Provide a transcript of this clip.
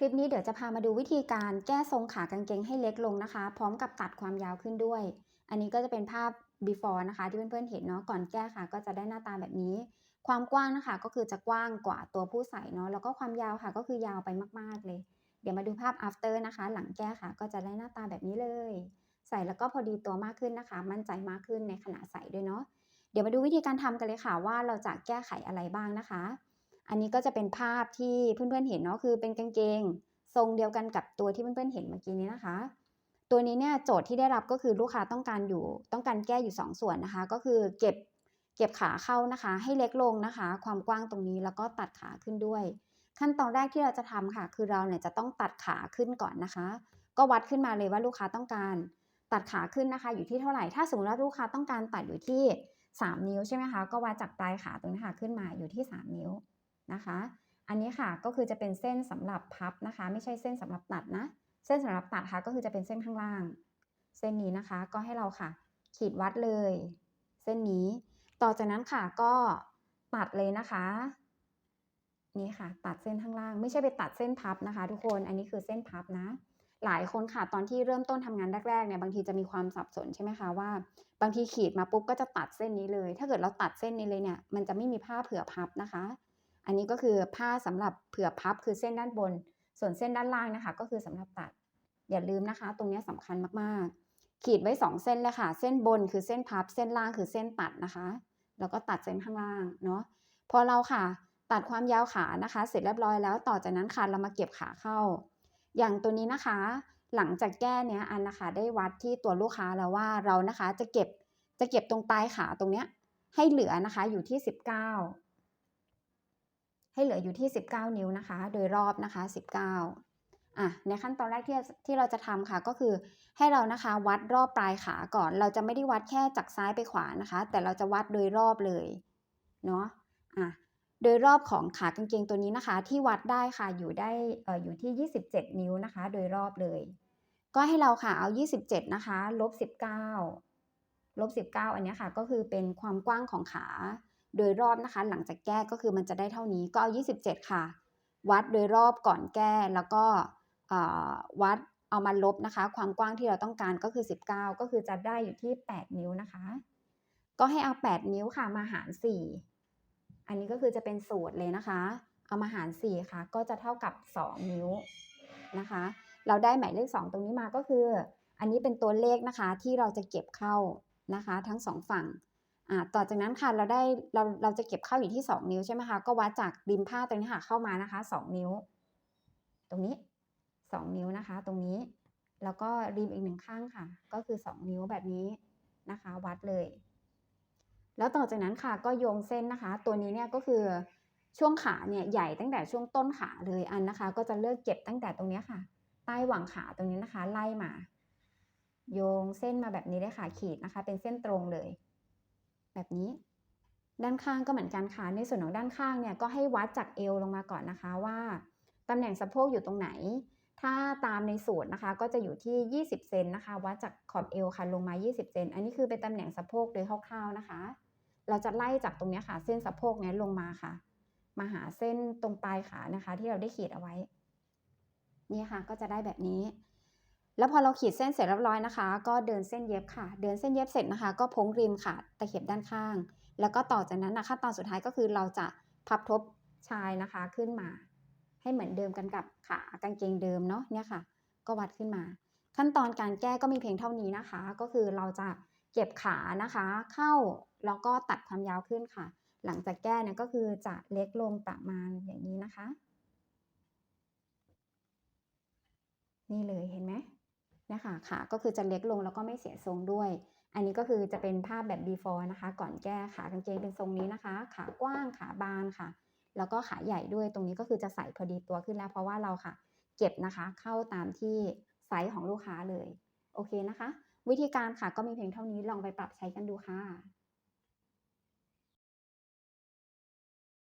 คลิปนี้เดี๋ยวจะพามาดูวิธีการแก้ทรงขากางเกงให้เล็กลงนะคะ พร้อมกับตัดความยาวขึ้นด้วย อันนี้ก็จะเป็นภาพ before นะคะ ที่เพื่อนๆเห็นเนาะก่อนแก้ค่ะ ก็จะได้หน้าตาแบบนี้ ความกว้างนะคะ ก็คือจะกว้างกว่าตัวผู้ใส่เนาะแล้วก็ความยาวค่ะก็คือยาวไปมากๆเลย เดี๋ยวมาดูภาพ after นะคะ หลังแก้ค่ะก็จะได้หน้าตาแบบนี้เลย ใส่แล้วก็พอดีตัวมากขึ้นนะคะ มั่นใจมากขึ้นในขณะใส่ด้วยเนาะเดี๋ยวมาดูวิธีการทำกันเลยค่ะว่าเราจะแก้ไขอะไรบ้างนะคะ อันนี้ก็จะเป็นภาพที่เพื่อนๆเห็นเนาะคือเป็นกางเกง ทรงเดียวกันกับตัวที่เพื่อนๆเห็นเมื่อกี้นี้นะคะ ตัวนี้เนี่ยโจทย์ที่ได้รับก็คือลูกค้าต้องการอยู่ต้องการแก้อยู่ 2ส่วนนะคะ ก็คือเก็บเก็บขาเข้านะคะ ให้เล็กลงนะคะ ความกว้างตรงนี้แล้วก็ตัดขาขึ้นด้วย ขั้นตอนแรกที่เราจะทำค่ะ คือเราเนี่ยจะต้องตัดขาขึ้นก่อนนะคะ ก็วัดขึ้นมาเลยว่าลูกค้าต้องการตัดขาขึ้นนะคะ อยู่ที่เท่าไหร่ถ้าสมมติว่าลูกค้าต้องการตัดอยู่ที่ 3 นิ้วใช่ไหมคะก็วัดจากปลายขาตรงนี้ค่ะขึ้นมาอยู่ที่ 3 นิ้ว นะคะ อันนี้ค่ะก็คือจะเป็นเส้นสำหรับพับนะคะ ไม่ใช่เส้นสำหรับตัดนะ เส้นสำหรับตัดค่ะก็คือจะเป็นเส้นข้างล่าง เส้นนี้นะคะก็ให้เราค่ะ ขีดวัดเลย เส้นนี้ ต่อจากนั้นค่ะก็ตัดเลยนะคะ นี่ค่ะ ตัดเส้นข้างล่าง ไม่ใช่ไปตัดเส้นพับนะคะ ทุกคนอันนี้คือเส้นพับนะหลายคนค่ะตอนที่เริ่มต้นทำงานแรกๆเนี่ยบางทีจะมีความสับสนใช่ไหมคะว่า บางทีขีดมาปุ๊บก็จะตัดเส้นนี้เลย ถ้าเกิดเราตัดเส้นนี้เลยเนี่ยมันจะไม่มีผ้าเผื่อพับนะคะ อันนี้ก็คือผ้าสำหรับเผื่อพับคือเส้นด้านบน ส่วนเส้นด้านล่างนะคะ ก็คือสำหรับตัด อย่าลืมนะคะ ตรงนี้สำคัญมากๆ ขีดไว้ 2 เส้นเลยค่ะ เส้นบนคือเส้นพับ เส้นล่างคือเส้นตัดนะคะ แล้วก็ตัดเส้นข้างล่างเนาะ พอเราค่ะ ตัดความยาวขานะคะ เสร็จเรียบร้อยแล้ว ต่อจากนั้นค่ะเรามาเก็บขาเข้า อย่างตัวนี้นะคะ หลังจากแก้เนี้ยอันนะคะได้วัดที่ตัวลูกค้าแล้วว่าเรานะคะจะเก็บจะเก็บตรงปลายขาตรงเนี้ยให้เหลือนะคะอยู่ที่ 19 ให้เหลืออยู่ที่ 19 นิ้วนะคะ โดยรอบนะคะ 19อะในขั้นตอนแรกที่ที่เราจะทำค่ะก็คือให้เรานะคะวัดรอบปลายขาก่อน เราจะไม่ได้วัดแค่จากซ้ายไปขวานะคะ แต่เราจะวัดโดยรอบเลยเนาะอะโดยรอบของขากางเกงตัวนี้นะคะ ที่วัดได้ค่ะอยู่ได้เอ่ออยู่ที่ 27 นิ้วนะคะ โดยรอบเลย ก็ให้เราค่ะเอา 27 นะคะลบ 19ลบ 19 อันนี้ค่ะก็คือเป็นความกว้างของขา โดยรอบนะคะ หลังจากแก้ก็คือมันจะได้เท่านี้ก็เอา27 ค่ะ วัดโดยรอบก่อนแก้แล้วก็วัดเอามาลบนะคะ ความกว้างที่เราต้องการก็คือ 19 ก็คือจะได้อยู่ที่ 8 นิ้วนะคะ ก็ให้เอา 8 นิ้วค่ะมาหาร 4 อันนี้ก็คือจะเป็นสูตรเลยนะคะ เอามาหาร 4 ค่ะ ก็จะเท่ากับ 2 นิ้วนะคะ เราได้หมายเลข 2 ตรงนี้มาก็คือ อันนี้เป็นตัวเลขนะคะที่เราจะเก็บเข้านะคะ ทั้ง 2 ฝั่ง ต่อจากนั้นค่ะเราได้เราเราจะเก็บเข้าอยู่ที่ 2 นิ้วใช่ไหมคะก็วัดจากริมผ้าตรงนี้ค่ะเข้ามานะคะ 2 นิ้ว ตรงนี้ 2 นิ้วนะคะ ตรงนี้แล้วก็ริมอีกหนึ่งข้างค่ะ ก็คือ 2 นิ้วแบบนี้นะคะ วัดเลย แล้วต่อจากนั้นค่ะก็โยงเส้นนะคะ ตัวนี้เนี่ยก็คือช่วงขาเนี่ยใหญ่ตั้งแต่ช่วงต้นขาเลยอันนะคะ ก็จะเลิกเก็บตั้งแต่ตรงนี้ค่ะ ใต้หว่างขาตรงนี้นะคะ ไล่มา โยงเส้นมาแบบนี้เลยค่ะขีดนะคะ เป็นเส้นตรงเลย แบบนี้ ด้านข้างก็เหมือนกันค่ะ ในส่วนของด้านข้างเนี่ยก็ให้วัดจากเอวลงมาก่อนนะคะว่าตำแหน่งสะโพกอยู่ตรงไหน ถ้าตามในสูตรนะคะ ก็จะอยู่ที่ 20 เซนนะคะ วัดจากขอบเอวค่ะลงมา 20 เซน อันนี้คือเป็นตำแหน่งสะโพกโดยคร่าวๆนะคะ เราจะไล่จากตรงนี้ค่ะ เส้นสะโพกเนี้ยลงมาค่ะ มาหาเส้นตรงปลายขานะคะ ที่เราได้ขีดเอาไว้ นี่ค่ะก็จะได้แบบนี้ แล้วพอเราขีดเส้นเสร็จเรียบร้อยนะคะ ก็เดินเส้นเย็บค่ะ เดินเส้นเย็บเสร็จนะคะ ก็พ้งริมค่ะ ตะเข็บด้านข้าง แล้วก็ต่อจากนั้นนะคะตอนสุดท้ายก็คือเราจะพับทบชายนะคะขึ้นมา ให้เหมือนเดิมกันกับขากางเกงเดิมเนาะเนี่ยค่ะ ก็วัดขึ้นมา ขั้นตอนการแก้ก็มีเพียงเท่านี้นะคะ ก็คือเราจะเก็บขานะคะ เข้าแล้วก็ตัดความยาวขึ้นค่ะ หลังจากแก้เนี่ยก็คือจะเล็กลงประมาณอย่างนี้นะคะ นี่เลยเห็นไหม นะค่ะขาก็คือจะเล็กลงแล้วก็ไม่เสียทรงด้วย อันนี้ก็คือจะเป็นภาพแบบ before นะคะ ก่อนแก้ขากางเกงเป็นทรงนี้นะคะ ขากว้างขาบานค่ะ แล้วก็ขาใหญ่ด้วยตรงนี้ก็คือจะใส่พอดีตัวขึ้นแล้วเพราะว่าเราค่ะ เก็บนะคะเข้าตามที่ไซส์ของลูกค้าเลย โอเคนะคะ วิธีการค่ะก็มีเพียงเท่านี้ลองไปปรับใช้กันดูค่ะ